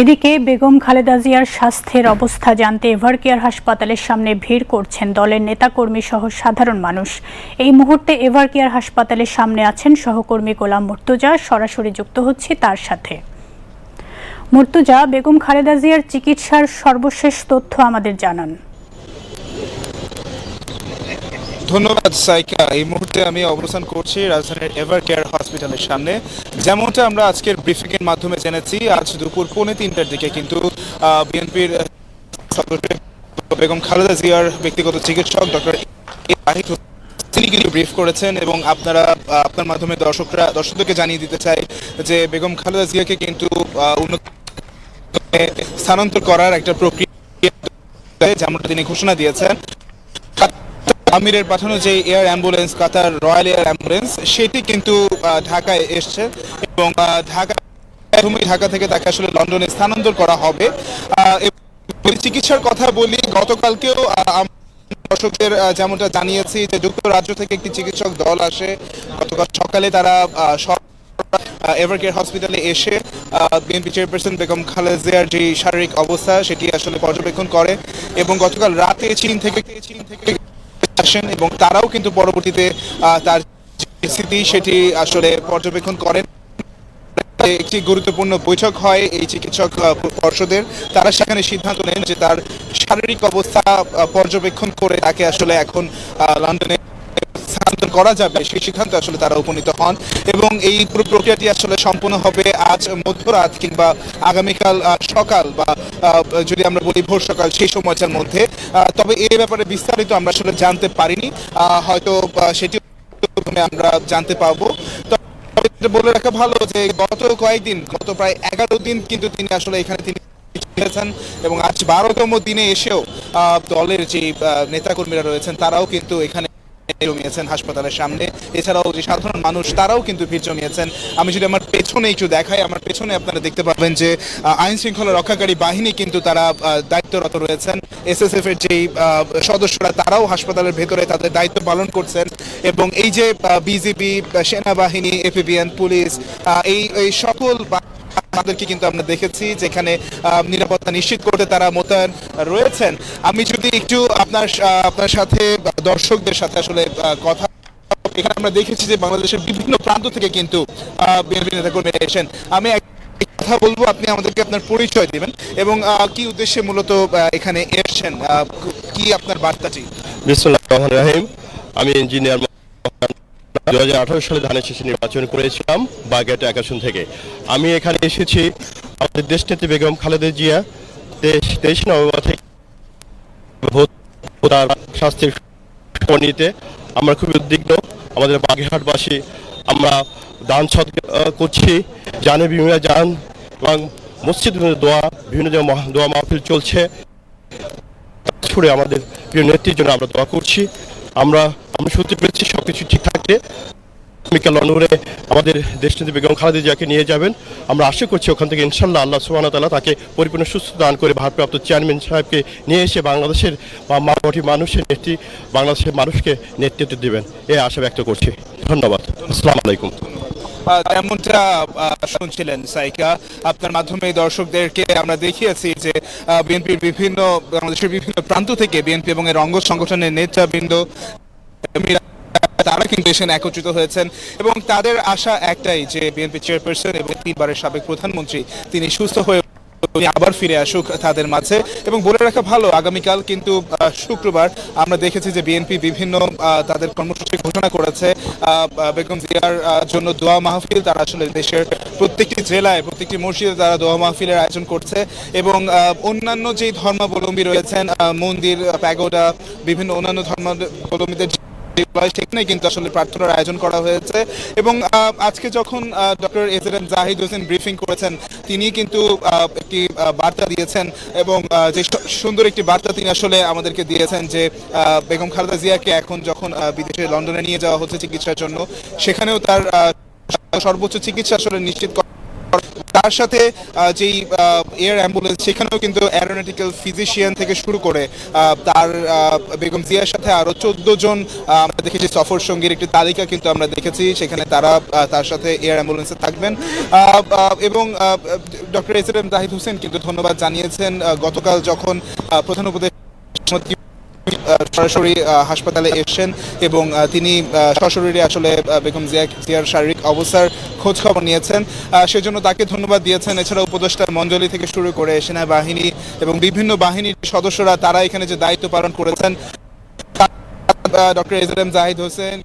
এদিকে বেগম খালেদা জিয়ার স্বাস্থ্যের অবস্থা জানতে এভারকেয়ার হাসপাতালের সামনে ভিড় করছেন দলের নেতাকর্মী সহ সাধারণ মানুষ। এই মুহূর্তে এভারকেয়ার হাসপাতালের সামনে আছেন সহকর্মী গোলাম মুর্তুজা, সরাসরি যুক্ত হচ্ছে তার সাথে। মুর্তুজা, বেগম খালেদা জিয়ার চিকিৎসার সর্বশেষ তথ্য আমাদের জানান। ধন্যবাদ, সাইকা। এই মুহূর্তে আমি অবস্থান করছি রাজধানীর এভার কেয়ার হসপিটালের সামনে। যেমনটা আমরা আজকের ব্রিফিং এর মাধ্যমে জেনেছি, আজ দুপুর পৌনে তিনটার দিকে কিন্তু বিএনপির বেগম খালেদা জিয়ার ব্যক্তিগত চিকিৎসক ডক্টর তিনি কিন্তু ব্রিফ করেছেন এবং আপনারা আপনার মাধ্যমে দর্শকরা, দর্শকদেরকে জানিয়ে দিতে চাই যে বেগম খালেদা জিয়াকে কিন্তু উন্নত স্থানান্তর করার একটা প্রক্রিয়া যেমনটা তিনি ঘোষণা দিয়েছেন আমিরের পাঠানো যে air ambulance, Qatar royal air ambulance, সেটি কিন্তু ঢাকায় এসছে এবং ঢাকা ঢাকা থেকে তাকে আসলে লন্ডনে স্থানান্তর করা হবে। চিকিৎসার কথা বলি, গতকালকেও দর্শকদের যেমনটা জানিয়েছি যে যুক্তরাজ্য থেকে একটি চিকিৎসক দল আসে। গতকাল সকালে তারা এভারকেয়ার হসপিটালে এসে বিএনপি চেয়ারপারসন বেগম খালেদা জিয়ার যে শারীরিক অবস্থা, সেটি আসলে পর্যবেক্ষণ করে এবং গতকাল রাতে চীন থেকে চীন থেকে আসেন এবং তারাও কিন্তু পরবর্তীতে তার স্থিতি সেটি আসলে পর্যবেক্ষণ করেন। একটি গুরুত্বপূর্ণ বৈঠক হয় এই চিকিৎসক পর্ষদের। তারা সেখানে সিদ্ধান্ত নেন যে তার শারীরিক অবস্থা পর্যবেক্ষণ করে তাকে আসলে এখন লন্ডনে করা যাবে সেই সিদ্ধান্তে আসলে তারা উপনীত হন এবং এই পুরো প্রক্রিয়াটি আসলে সম্পূর্ণ হবে আজ মধ্যরাত কিংবা আগামীকাল সকাল বা যদি আমরা বলি ভোর সকাল সেই সময়টার মধ্যে। তবে এই ব্যাপারে বিস্তারিত আমরা আসলে জানতে পারিনি। হয়তো সেটি আমরা জানতে পারব। তবে বলে রাখা ভালো যে গত কয়েকদিন, গত প্রায় এগারো দিন কিন্তু তিনি আসলে এখানে তিনি এবং আজ বারোতম দিনে এসেও দলের যে নেতাকর্মীরা রয়েছেন তারাও কিন্তু এখানে জমিয়েছেন হাসপাতালের সামনে। এছাড়াও যে সাধারণ মানুষ, তারাও কিন্তু ভিড় জমিয়েছেন। আমি যদি আমার পেছনে একটু দেখাই, আমার পেছনে আপনারা দেখতে পাবেন যে আইন শৃঙ্খলা রক্ষাকারী বাহিনী কিন্তু তারা দায়িত্বরত রয়েছেন। এসএসএফ এর যেই সদস্যরা, তারাও হাসপাতালের ভেতরে তাদের দায়িত্ব পালন করছেন। এবং এই যে বিজিবি সেনাবাহিনী এপিবিএন পুলিশ এই এই সকল তাদেরকে কিন্তু আমরা দেখেছি যেখানে নিরাপত্তা নিশ্চিত করতে তারা মোতায়েন রয়েছেন। আমি যদি একটু আপনার আপনার সাথে, দর্শকদের সাথে আসলে কথা এখানে আমরা দেখেছি যে বাংলাদেশের বিভিন্ন প্রান্ত থেকে কিন্তু বিএনপি নেতাকর্মীরা এসেছেন। আমি কথা বলব, আপনি আমাদেরকে আপনার পরিচয় দিবেন এবং কি উদ্দেশ্যে মূলত এখানে এসেছেন কি আপনার বার্তাটি? বিসমুল্লাহ রহমান রাহিম, আমি ইঞ্জিনিয়ার দু হাজার আঠারো সালে ধানের শীষে নির্বাচন করেছিলাম বাগেট একাশন থেকে। আমি এখানে এসেছি আমাদের দেশনেত্রী বেগম খালেদা জিয়া, দেশ তেইশ নভেম্বর থেকে তার খবর নিতে আমরা খুবই উদ্বিগ্ন। আমাদের বাগেরহাটবাসী, আমরা দান সৎ করছি। জানে বিভিন্ন যান এবং মসজিদ দোয়া, বিভিন্ন জায়গায় দোয়া মাহফিল চলছে। ছুড়ে আমাদের প্রিয় নেত্রীর জন্য আমরা দোয়া করছি। আমরা আমি শুনতে পেরেছি সব কিছু ঠিক থাকলে আগামীকাল লন্ডনে আমাদের দেশনেত্রী বেগম খালেদা জিয়াকে নিয়ে যাবেন। আমরা আশা করছি ওখান থেকে ইনশাল্লাহ আল্লাহ সুবাহ তালা তাকে পরিপূর্ণ সুস্থ দান করে ভারপ্রাপ্ত চেয়ারম্যান সাহেবকে নিয়ে এসে বাংলাদেশের মাটি মানুষের নেত্রী, বাংলাদেশের মানুষকে নেতৃত্ব দেবেন। এ আশা ব্যক্ত করছি। ধন্যবাদ। আসসালামু আলাইকুম। যেমনটা শুনছিলেন সাইকা, আপনার মাধ্যমে দর্শকদেরকে আমরা দেখিয়েছি যে বিএনপির বিভিন্ন, বাংলাদেশের বিভিন্ন প্রান্ত থেকে বিএনপি এবং এর অঙ্গ সংগঠনের নেতৃবৃন্দ, তারা কিন্তু এসে একত্রিত হয়েছেন এবং তাদের আশা একটাই যে বিএনপি চেয়ারপারসন এবং তিনবারের সাবেক প্রধানমন্ত্রী, তিনি সুস্থ হয়ে আবার ফিরে আসুক তাদের মাঝে। এবং বলে রাখা ভালো, আগামীকাল কিন্তু শুক্রবার আমরা দেখেছি যে বিএনপি বিভিন্ন তাদের কর্মসূচি ঘোষণা করেছে। বেগম জিয়ার জন্য দোয়া মাহফিল, তারা আসলে দেশের প্রত্যেকটি জেলায়, প্রত্যেকটি মসজিদে তারা দোয়া মাহফিলের আয়োজন করছে। এবং অন্যান্য যে ধর্মাবলম্বী রয়েছেন মন্দির, প্যাগোডা, বিভিন্ন অন্যান্য ধর্মাবলম্বীদের সেখানে কিন্তু আসলে প্রার্থনার আয়োজন করা হয়েছে। এবং আজকে যখন ডক্টর এজেরেন জাহিদ হোসেন ব্রিফিং করেছেন, তিনি কিন্তু একটি বার্তা দিয়েছেন এবং যে সুন্দর একটি বার্তা তিনি আসলে আমাদেরকে দিয়েছেন যে বেগম খালেদা জিয়াকে এখন যখন বিদেশে লন্ডনে নিয়ে যাওয়া হচ্ছে চিকিৎসার জন্য, সেখানেও তার সর্বোচ্চ চিকিৎসা আসলে নিশ্চিত করা তার সাথে যেই এয়ার অ্যাম্বুলেন্স সেখানেও কিন্তু অ্যারোনটিক্যাল ফিজিশিয়ান থেকে শুরু করে তার বেগম জিয়ার সাথে আরও চোদ্দ জন আমরা দেখেছি সফর সঙ্গীর একটি তালিকা কিন্তু আমরা দেখেছি সেখানে তারা তার সাথে এয়ার অ্যাম্বুলেন্সে থাকবেন। এবং doctor S M Zahid Hossain কিন্তু ধন্যবাদ জানিয়েছেন গতকাল যখন প্রধান উপদেশ আহ, সরাসরি হাসপাতালে এসেছেন এবং তিনি সশরীরে আসলে বেগম জিয়া, জিয়ার শারীরিক অবস্থার খোঁজ খবর নিয়েছেন সেজন্য তাকে ধন্যবাদ দিয়েছেন। এছাড়া উপদেষ্টা মঞ্জলি থেকে শুরু করে সেনাবাহিনী এবং বিভিন্ন বাহিনীর সদস্যরা তারা এখানে যে দায়িত্ব পালন করেছেন doctor A Z M Zahid Hossain